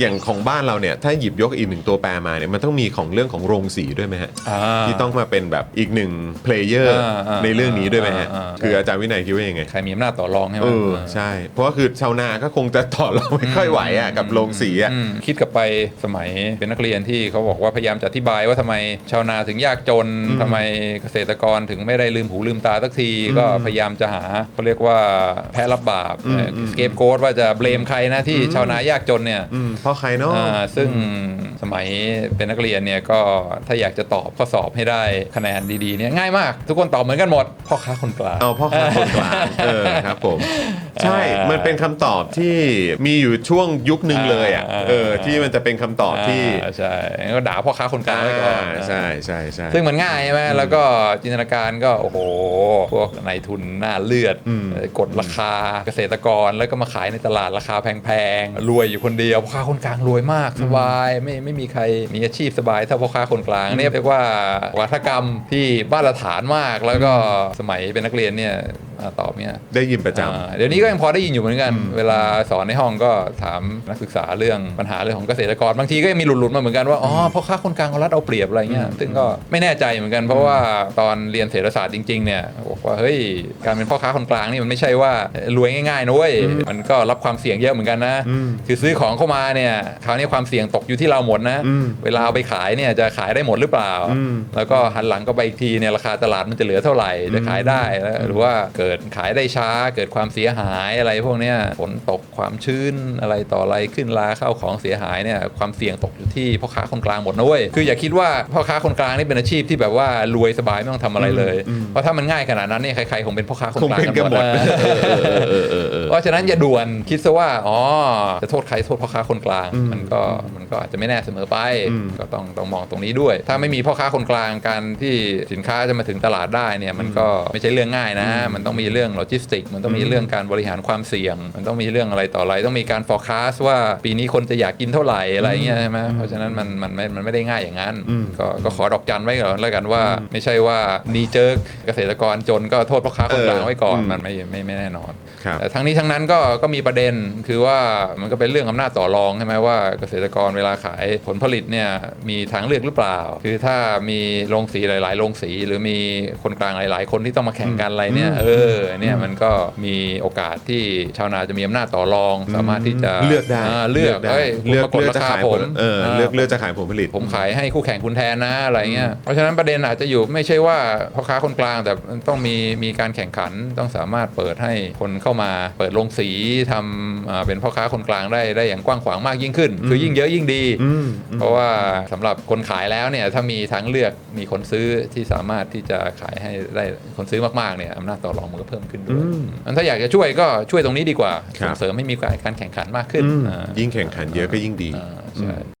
อย่างของบ้านเราเนี่ยถ้าหยิบยกอีกหนึ่งตัวแปรมาเนี่ยมันต้องมีของเรื่องของโรงสีด้วยไหมฮะอ่าที่ต้องมาเป็นแบบอีกหนึ่งเพลเยอร์อ่าอ่าในเรื่องนี้ด้วยไหมฮะอ่าอ่าคืออาจารย์วินัยคิดว่ายังไงใครมีอำนาจต่อรองใช่ไหมเออใช่ เพราะว่าคือชาวนาก็คงจะต่อรองไม่ค่อยไหวอะกับโรงสีอะอืมคิดกลับไปสมัยเป็นนักเรียนที่เขาบอกว่าพยายามจะอธิบายว่าทำไมชาวนาถึงยากจนทำไมเกษตรกรถึงไม่ได้ลืมหูลืมตาสักทีก็พยายามจะหาเขาเรียกว่าแพ้รับบาปสเกปโกดว่าจะเบลมใครนะที่ชาวนายากจนเนี่ยอืมเพราะใครเนาะอ่าซึ่งสมัยเป็นนักเรียนเนี่ยก็ถ้าอยากจะตอบข้อสอบให้ได้คะแนนดีๆเนี่ยง่ายมาก ทุกคนตอบเหมือนกันหมดพ่อค้าคนกลางเอาพ่อค้าคนกลางเออครับผมใช่ มันเป็นคำตอบที่มีอยู่ช่วงยุคหนึ่งเลยอะอ่าเออที่มันจะเป็นคำตอบที่อ่าใช่งั้นก็ด่าพ่อค้าคนกลางไว้ก่อนอ่าใช่ใช่ใช่ซึ่งมันง่ายใช่ไหมแล้วก็จินตนาการก็โอ้โหพวกนายทุนหน้าเลือดอืมเอ่อกดราคาเกษตรกรแล้วก็มาขายในตลาดราคาแพงๆรวยอยู่คนเดียวพ่อค้าคนกลางรวยมากสบายไม่ไม่มีใครมีอาชีพสบายเท่าพ่อค้าคนกลางเนี่ยเรียกว่าวัฒกรรมที่มาตรฐานมากแล้วก็สมัยเป็นนักเรียนเนี่ยอ่า ตอบเนี่ยได้ยินประจอ่าเดี๋ยวนี้ก็ยังพอได้ยินอยู่เหมือนกัน เวลาสอนในห้องก็ถามนักศึกษาเรื่องปัญหาเรื่องของเกษตรกรบางทีก็ยังมีหลุดๆมาเหมือนกันว่าอ๋อพ่อค้าคนกลางเขารัดเอาเปรียบอะไรเงี้ยซึ่งก็ไม่แน่ใจเหมือนกัน เพราะว่าตอนเรียนเศรษฐศาสตร์จริงๆเนี่ยบอกว่าเฮ้ยการเป็นพ่อค้าคนกลางนี่มันไม่ใช่ว่ารวยง่ายๆนะเว้ยมันก็รับความเสี่ยงเยอะเหมือนกันนะอืมคือซื้อของเข้ามาเนี่ยคราวนี้ความเสี่ยงตกอยู่ที่เราหมดนะอืมเวลาเอาไปขายเนี่ยจะขายได้หมดหรือเปล่าอืมแล้วก็หันหลังก็ไปอีกทีเนี่ยราคาตลาดมันจะเหลือเท่าไหร่จะขายได้แล้วหรือว่าเกิดขายได้ช้า เกิดความเสียหายอะไรพวกเนี้ยฝนตกความชื้นอะไรต่ออะไรขึ้นราเข้าของเสียหายเนี่ยความเสี่ยงตกอยู่ที่พ่อค้าคนกลางหมดนะเว้ยคืออย่าคิดว่าพ่อค้าคนกลางนี่เป็นอาชีพที่แบบว่ารวยสบายไม่ต้องทำอะไรเลย เพราะถ้ามันง่ายขนาดนั้นเนี่ยใครๆคงเป็นพ่อค้าคนคงกลางเป็นกันหมดเออเออเออเออเพราะฉะนั้นอย่าด่วนคิดซะว่าอ๋อจะโทษใครโทษพ่อค้าคนกลางอืมมันก็มันก็อาจจะไม่แน่เสมอไปอืมก็ต้องต้องมองตรงนี้ด้วย ถ้าไม่มีพ่อค้าคนกลางการที่สินค้าจะมาถึงตลาดได้เนี่ยมันก็ไม่ใช่เรื่องง่ายนะ มันต้องมีเรื่องโลจิสติก มันต้องมีเรื่องการบริหารความเสี่ยง มันต้องมีเรื่องอะไรต่ออะไร ต้องมีการ forecast ว่าปีนี้คนจะอยากกินเท่าไหร่อะไรเงี้ยใช่ไหมเพราะฉะนั้นมันมันไม่มันไม่ได้ง่ายอย่างนั้นอืมก็ก็ขอดอกจันไว้ก่อนแล้วกันว่า ไม่ใช่ว่านีเจอเกษตรกรจนก็โทษพ่อค้าคนกลางไว้ก่อนเออมันไม่ไม่ไม่แน่นอนครับแต่ทั้งนี้ทั้งนั้นก็ก็มีประเด็นคือว่ามันก็เป็นเรื่องอำนาจต่อรองใช่ไหมว่าเกษตรกรเวลาขายผลผลิตเนี่ยมีทางเลือกหรือเปล่า คือถ้ามีโรงสีหลาย ๆ โรงสีหรือมีคนกลางหลาย ๆ คนที่ต้องมาแข่งกันอะไรเนี่ยเออเนี่ยมันก็มีโอกาสที่ชาวนาจะมีอำนาจต่อรอง สามารถที่จะเลือกได้าเลือกได้เอ้ยคุณเลือกมากดเลือกราจะคาขายผผมลเออเลือกเลือกจะขายผลผลิต ผมขายให้คู่แข่งคุณแทนนะอะไรเงี้ยเพราะฉะนั้นประเด็นอาจจะอยู่ไม่ใช่ว่าพ่อค้าคนกลางแต่ต้องมีมีการแข่งขันต้องสามารถเปิดให้คนเข้ามาเปิดโรงสีทำอ่าเป็นพ่อค้าคนกลางได้ได้อย่างกว้างขวางมากยิ่งขึ้น คือยิ่งเยอะยิ่งดีอืมเพราะว่าสำหรับคนขายแล้วเนี่ยถ้ามีทางเลือกมีคนซื้อที่สามารถที่จะขายให้ได้คนซื้อมากๆเนี่ยอำนาจต่อรองมันก็เพิ่มขึ้นด้วยอืมงั้นถ้าอยากจะช่วยก็ช่วยตรงนี้ดีกว่าครับส่งเสริมให้มีการแข่งขันมากขึ้นอืมอ่ายิ่งแข่งขันเยอะก็ยิ่งดีอ่าใช่